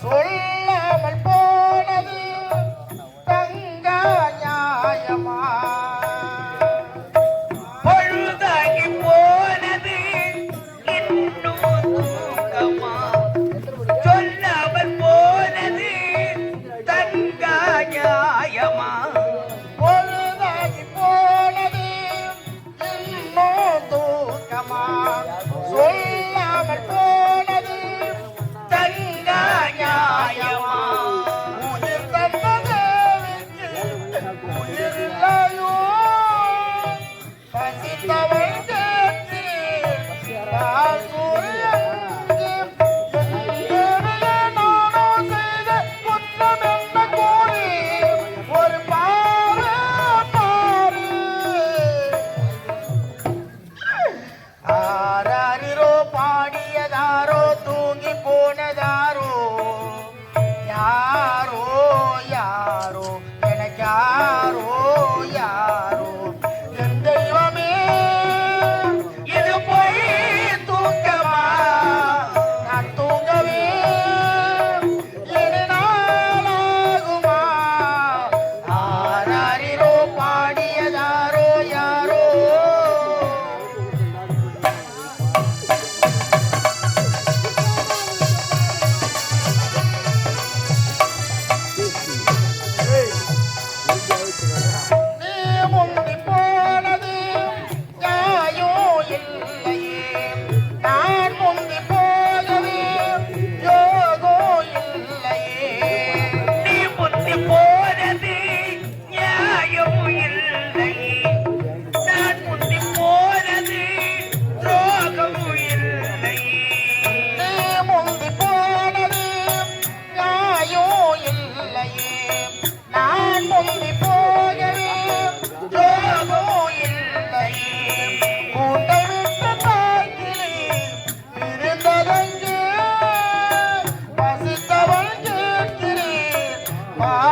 随 Ahora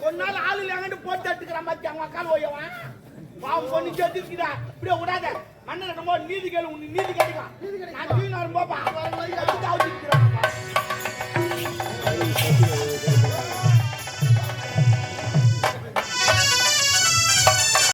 சொன்னாலும் ஆளு இல்லைங்கன்னு போட்டு எடுத்துக்கிறான் பாத்தி அவங்க அக்கால் ஓயவன் பாவம் பொண்ணு சேர்த்து இருக்கிறா இப்படியே விடாத மன்னன் நீதி கேளு. உன் நீதி கிடைக்கும் நான் வரும்போப்பா போப்பா